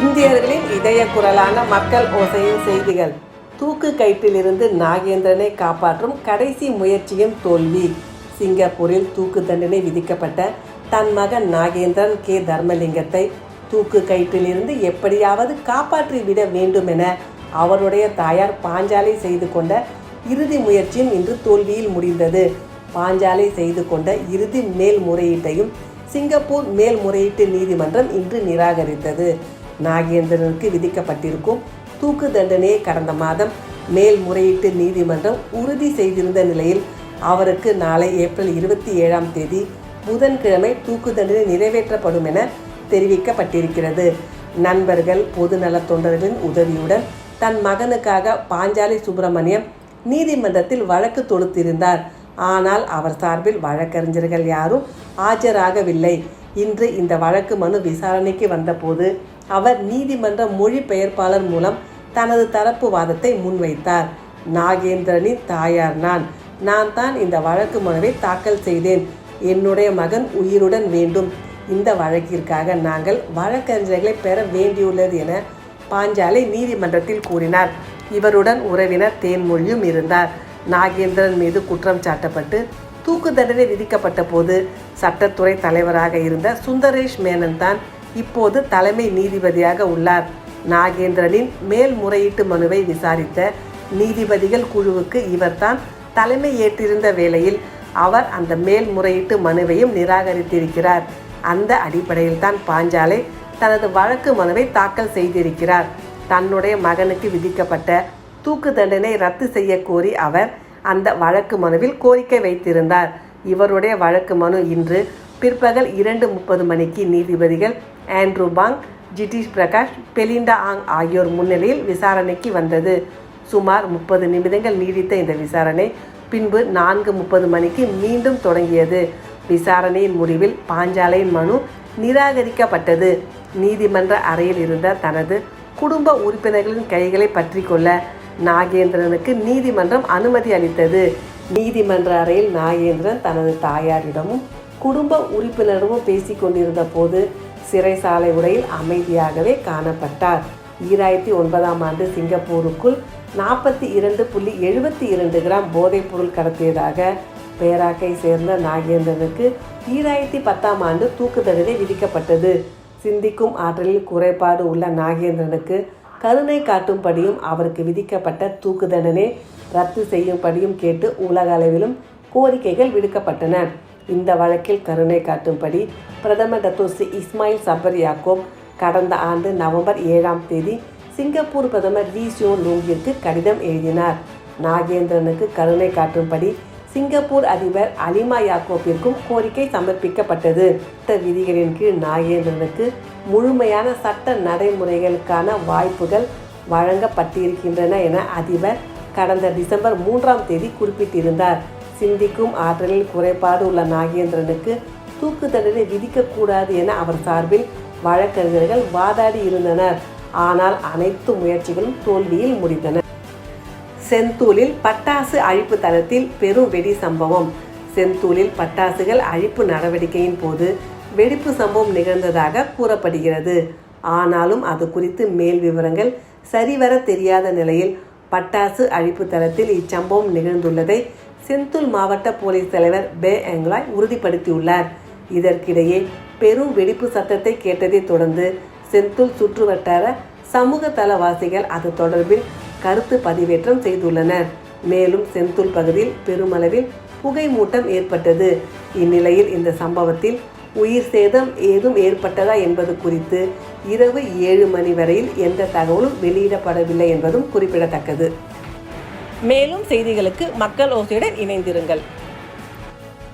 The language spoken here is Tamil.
இந்தியர்களின் இதய குரலான மக்கள் ஓசையின் செய்திகள். தூக்கு கயிற்றிலிருந்து நாகேந்திரனை காப்பாற்றும் கடைசி முயற்சியும் தோல்வி. சிங்கப்பூரில் தூக்கு தண்டனை விதிக்கப்பட்ட தன் மகன் நாகேந்திரன் கே. தர்மலிங்கத்தை தூக்கு கயிற்றிலிருந்து எப்படியாவது காப்பாற்றி விட வேண்டுமென அவருடைய தாயார் பாஞ்சாலை செய்து கொண்ட இறுதி முயற்சியும் இன்று தோல்வியில் முடிந்தது. பாஞ்சாலை செய்து கொண்ட இறுதி மேல்முறையீட்டையும் சிங்கப்பூர் மேல்முறையீட்டு நீதிமன்றம் இன்று நிராகரித்தது. நாகேந்திரனுக்கு விதிக்கப்பட்டிருக்கும் தூக்கு தண்டனையை கடந்த மாதம் மேல்முறையீட்டு நீதிமன்றம் உறுதி செய்திருந்த நிலையில் அவருக்கு நாளை ஏப்ரல் இருபத்தி ஏழாம் தேதி புதன்கிழமை தூக்கு தண்டனை நிறைவேற்றப்படும் என தெரிவிக்கப்பட்டிருக்கிறது. நண்பர்கள் பொதுநலத் தொண்டர்களின் உதவியுடன் தன் மகனுக்காக பாஞ்சாலி சுப்பிரமணியம் நீதிமன்றத்தில் வழக்கு தொடுத்திருந்தார். ஆனால் அவர் சார்பில் வழக்கறிஞர்கள் யாரும் ஆஜராகவில்லை. இன்று இந்த வழக்கு மனு விசாரணைக்கு வந்தபோது அவர் நீதிமன்ற மொழிபெயர்ப்பாளர் மூலம் தனது தரப்பு வாதத்தை முன்வைத்தார். நாகேந்திரனின் தாயார் நான். நான் தான் இந்த வழக்கு மனுவை தாக்கல் செய்தேன். என்னுடைய மகன் உயிருடன் வேண்டும். இந்த வழக்கிற்காக நாங்கள் வழக்கறிஞர்களை பெற வேண்டியுள்ளது என பாஞ்சாலை நீதிமன்றத்தில் கூறினார். இவருடன் உறவினர் தேன்மொழியும் இருந்தார். நாகேந்திரன் மீது குற்றம் சாட்டப்பட்டு தூக்கு தண்டனை விதிக்கப்பட்ட போது சட்டத்துறை தலைவராக இருந்த சுந்தரேஷ் மேனன் தான் இப்போது தலைமை நீதிபதியாக உள்ளார். நாகேந்திரனின் மேல்முறையீட்டு மனுவை விசாரித்த நீதிபதிகள் குழுவுக்கு இவர்தான் தலைமை ஏற்றிருந்த வேளையில் அவர் அந்த மேல்முறையீட்டு மனுவையும் நிராகரித்திருக்கிறார். அந்த அடிப்படையில் தான் பாஞ்சாலை தனது வழக்கு மனுவை தாக்கல் செய்திருக்கிறார். தன்னுடைய மகனுக்கு விதிக்கப்பட்ட தூக்கு தண்டனை ரத்து செய்ய கோரி அவர் அந்த வழக்கு மனுவில் கோரிக்கை வைத்திருந்தார். இவருடைய வழக்கு மனு இன்று பிற்பகல் இரண்டு முப்பது மணிக்கு நீதிபதிகள் Andrew Phang Judith Prakash Belinda Ang ஆகியோர் முன்னிலையில் விசாரணைக்கு வந்தது. சுமார் முப்பது நிமிடங்கள் நீடித்த இந்த விசாரணை பின்பு நான்கு முப்பது மணிக்கு மீண்டும் தொடங்கியது. விசாரணையின் முடிவில் பாஞ்சாலையின் மனு நிராகரிக்கப்பட்டது. நீதிமன்ற அறையில் இருந்த தனது குடும்ப உறுப்பினர்களின் கைகளை பற்றி கொள்ள நாகேந்திரனுக்கு நீதிமன்றம் அனுமதி அளித்தது. நீதிமன்ற அறையில் நாகேந்திரன் தனது தாயாரிடமும் குடும்ப உறுப்பினரிடமும் பேசிக் கொண்டிருந்த போது சிறைசாலை உடையில் அமைதியாகவே காணப்பட்டார். ஈராயிரத்தி ஒன்பதாம் ஆண்டு சிங்கப்பூருக்குள் நாற்பத்தி இரண்டு புள்ளி எழுபத்தி இரண்டு கிராம் போதைப்பொருள் கடத்தியதாக பேராக்கை சேர்ந்த நாகேந்திரனுக்கு ஈராயிரத்தி பத்தாம் ஆண்டு தூக்கு தண்டனை விதிக்கப்பட்டது. சிந்திக்கும் ஆற்றலில் குறைபாடு உள்ள நாகேந்திரனுக்கு கருணை காட்டும்படியும் அவருக்கு விதிக்கப்பட்ட தூக்கு தண்டனை ரத்து செய்யும்படியும் கேட்டு உலக அளவிலும் கோரிக்கைகள் விடுக்கப்பட்டன. இந்த வழக்கில் கருணை காட்டும்படி பிரதமர் டத்தோசி இஸ்மாயில் சபர் யாக்கோப் கடந்த ஆண்டு நவம்பர் ஏழாம் தேதி சிங்கப்பூர் பிரதமர் லீ சியோ லூங்கிற்கு கடிதம் எழுதினார். நாகேந்திரனுக்கு கருணை காட்டும்படி சிங்கப்பூர் அதிபர் அலிமா யாக்கோப்பிற்கும் கோரிக்கை சமர்ப்பிக்கப்பட்டது. சட்ட விதிகளின் கீழ் நாகேந்திரனுக்கு முழுமையான சட்ட நடைமுறைகளுக்கான வாய்ப்புகள் வழங்கப்பட்டிருக்கின்றன என அதிபர் கடந்த டிசம்பர் மூன்றாம் தேதி குறிப்பிட்டிருந்தார். சிந்திக்கும் ஆற்றலில் குறைபாடு உள்ள நாகேந்திரனுக்கு தூக்கு தண்டனை விதிக்கக்கூடாது என அவர் சார்பில் வழக்கறிஞர்கள் வாதாடி இருந்தனர். ஆனால் அனைத்து முயற்சிகளும் தோல்வியில் முடிந்தன. செந்தூலில் பட்டாசு அழிப்பு தளத்தில் பெரும் வெடி சம்பவம். செந்தூலில் பட்டாசுகள் அழிப்பு நடவடிக்கையின் போது வெடிப்பு சம்பவம் நிகழ்ந்ததாக கூறப்படுகிறது. ஆனாலும் அது குறித்து மேல் விவரங்கள் சரிவர தெரியாத நிலையில் பட்டாசு அழிப்பு தளத்தில் இச்சம்பவம் நிகழ்ந்துள்ளதை செந்தூல் மாவட்ட போலீஸ் தலைவர் பே எங்லாய் உறுதிப்படுத்தியுள்ளார். இதற்கிடையே பெரும் வெடிப்பு சத்தத்தை கேட்டதைத் தொடர்ந்து செந்தூல் சுற்றுவட்டார சமூக தளவாசிகள் அது தொடர்பில் கருத்து பதிவேற்றம் செய்துள்ளனர். மேலும் செந்தூல் பகுதியில் பெருமளவில் புகை மூட்டம் ஏற்பட்டது. இந்நிலையில் இந்த சம்பவத்தில் உயிர் சேதம் ஏதும் ஏற்பட்டதா என்பது குறித்து இரவு ஏழு மணி வரையில் எந்த தகவலும் வெளியிடப்படவில்லை என்பதும் குறிப்பிடத்தக்கது. மேலும் செய்திகளுக்கு மக்கள் ஓசையுடன் இணைந்திருங்கள்.